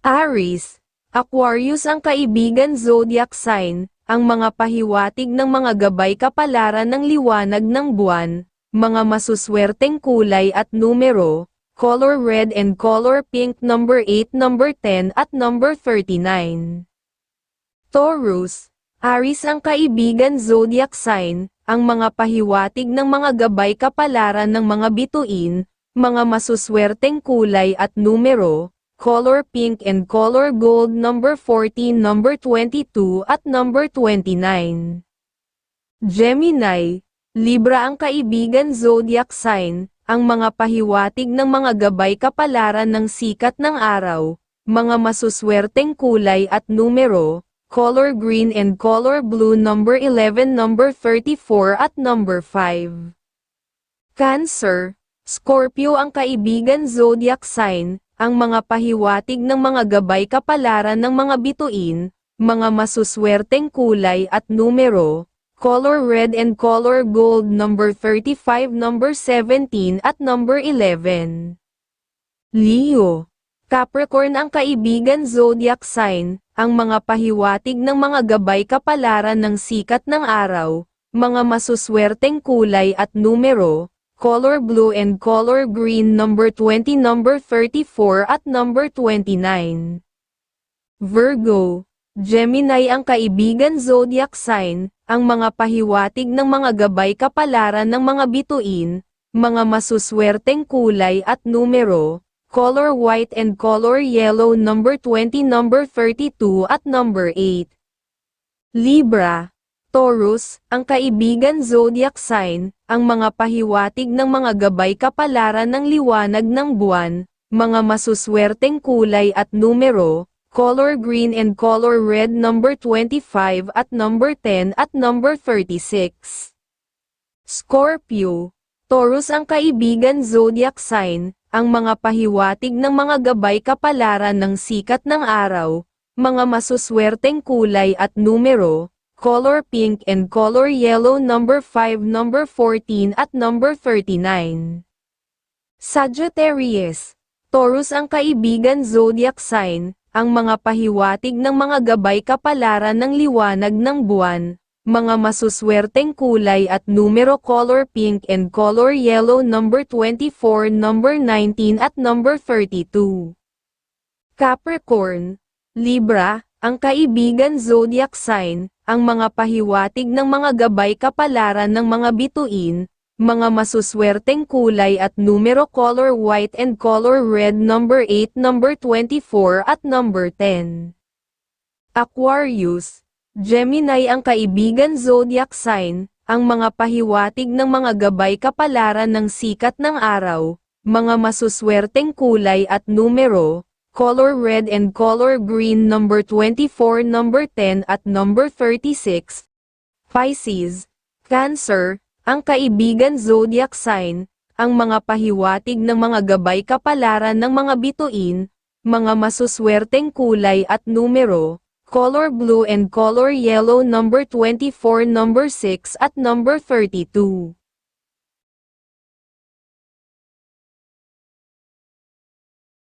Aries, Aquarius ang kaibigan zodiac sign, ang mga pahiwatig ng mga gabay kapalaran ng liwanag ng buwan, mga masuswerteng kulay at numero, color red and color pink number 8, number 10 at number 39. Taurus, Aries ang kaibigan zodiac sign, ang mga pahiwatig ng mga gabay kapalaran ng mga bituin, mga masuswerteng kulay at numero, color pink and color gold number 14, number 22 at number 29. Gemini, Libra ang kaibigan zodiac sign, ang mga pahiwatig ng mga gabay kapalaran ng sikat ng araw, mga masuswerteng kulay at numero, color green and color blue number 11, number 34 at number 5. Cancer, Scorpio ang kaibigan zodiac sign, ang mga pahiwatig ng mga gabay kapalaran ng mga bituin, mga masuswerteng kulay at numero, color red and color gold number 35, number 17 at number 11. Leo, Capricorn ang kaibigan zodiac sign, ang mga pahiwatig ng mga gabay kapalaran ng sikat ng araw, mga masuswerteng kulay at numero, color blue and color green number 20 number 34 at number 29. Virgo, Gemini ang kaibigan zodiac sign, ang mga pahiwatig ng mga gabay kapalaran ng mga bituin, mga masuswerteng kulay at numero, color white and color yellow number 20 number 32 at number 8. Libra, Taurus, ang kaibigan zodiac sign, ang mga pahiwatig ng mga gabay kapalaran ng liwanag ng buwan, mga masuswerteng kulay at numero, color green and color red number 25 at number 10 at number 36. Scorpio, Taurus ang kaibigan zodiac sign, ang mga pahiwatig ng mga gabay kapalaran ng sikat ng araw, mga masuswerteng kulay at numero, color pink and color yellow number 5 number 14 at number 39. Sagittarius, Taurus ang kaibigan zodiac sign, ang mga pahiwatig ng mga gabay kapalaran ng liwanag ng buwan, mga masuswerteng kulay at numero color pink and color yellow number 24, number 19 at number 32. Capricorn, Libra, ang kaibigan zodiac sign, ang mga pahiwatig ng mga gabay kapalaran ng mga bituin, mga masuswerteng kulay at numero color white and color red number 8, number 24 at number 10. Aquarius, Gemini ang kaibigan zodiac sign, ang mga pahiwatig ng mga gabay kapalaran ng sikat ng araw, mga masuswerteng kulay at numero, color red and color green number 24, number 10 at number 36. Pisces, Cancer, ang kaibigan zodiac sign, ang mga pahiwatig ng mga gabay kapalaran ng mga bituin, mga masuswerteng kulay at numero, color blue and color yellow number 24 number 6 at number 32.